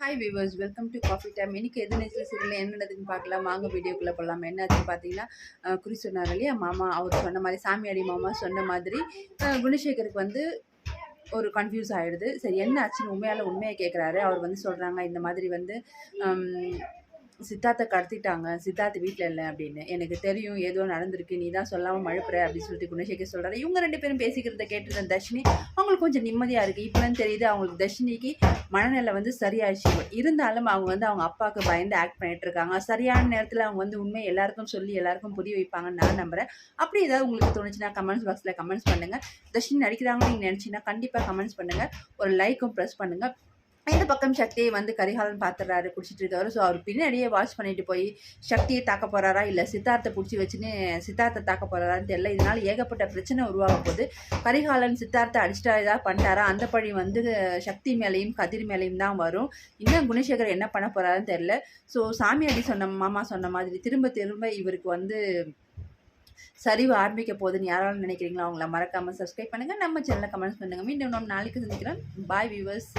Hi viewers welcome to coffee time இன்னைக்கு எது நேரத்தில் சீரியல் என்ன நடக்குதுன்னு பார்க்கலாம். வாங்க வீடியோக்குள்ளே போகலாம் என்னாச்சுன்னு பார்த்தீங்கன்னா குறி சொன்னார் இல்லையா? மாமா அவர் சொன்ன மாதிரி சாமியாடி மாமா சொன்ன மாதிரி குணசேகருக்கு வந்து ஒரு கன்ஃபியூஸ் ஆகிடுது சரி என்ன ஆச்சுன்னு உண்மையால உண்மையை கேட்குறாரு அவர் வந்து சொல்கிறாங்க இந்த மாதிரி வந்து சித்தார்த்தை கடத்திட்டாங்க. சித்தார்த் வீட்டில் இல்லை அப்படின்னு. எனக்கு தெரியும் ஏதோ நடந்திருக்கு. நீ தான் சொல்லாமல் மழுப்புற அப்படின்னு சொல்லிட்டு குணசேகர் சொல்கிறாரு இவங்க ரெண்டு பேரும் பேசிக்கிறத கேட்டுருந்த தர்ஷினி அவங்களுக்கு கொஞ்சம் நிம்மதியாக இருக்குது இப்போலாம் தெரியுது அவங்களுக்கு தர்ஷினிக்கு மனநிலை வந்து சரியாயிடுச்சு. இருந்தாலும் அவங்க வந்து அவங்க அப்பாவுக்கு பயந்து ஆக்ட் பண்ணிட்டு இருக்காங்க. சரியான நேரத்தில் அவங்க வந்து உண்மை எல்லாருக்கும் சொல்லி எல்லாருக்கும் புரிய வைப்பாங்கன்னு நான் நம்புகிறேன் அப்படி ஏதாவது உங்களுக்கு தோணுச்சுன்னா கமெண்ட்ஸ் பாக்ஸில் கமெண்ட்ஸ் பண்ணுங்கள் தர்ஷினி நடிக்கிறாங்கன்னு நீங்கள் நினச்சிங்கன்னா கண்டிப்பாக கமெண்ட்ஸ் பண்ணுங்க. ஒரு லைக்கும் ப்ரெஸ் பண்ணுங்கள் இந்த பக்கம் சக்தியை வந்து கரிகாலன் பார்த்துறாரு குடிச்சிட்டு இருக்காரு. ஸோ அவர் பின்னாடியே வாட்ச் பண்ணிட்டு போய் சக்தியை தாக்க போறாரா? இல்லை சித்தார்த்தை பிடிச்சி வச்சுன்னு சித்தார்த்தை தாக்க போறாரான்னு தெரியல. இதனால ஏகப்பட்ட பிரச்சனை உருவாக போது கரிகாலன் சித்தார்த்தை அடிச்சிட்டா ஏதாவது பண்ணிட்டாரா? அந்த பழி வந்து சக்தி மேலேயும் கதிர் மேலேயும் தான் வரும். இன்னும் குணசேகர் என்ன பண்ண போறாருன்னு தெரியல. ஸோ சாமியாடி சொன்ன மாமா சொன்ன மாதிரி திரும்ப திரும்ப இவருக்கு வந்து சரிவு ஆரம்பிக்க போகுதுன்னு யாராலும் நினைக்கிறீங்களோ? அவங்கள மறக்காம சப்ஸ்கிரைப் பண்ணுங்க. நம்ம சேனலில் கமெண்ட்ஸ் பண்ணுங்க. மீண்டும் நம்ம நாளைக்கு சந்திக்கிறோம். பாய் வியூவர்ஸ்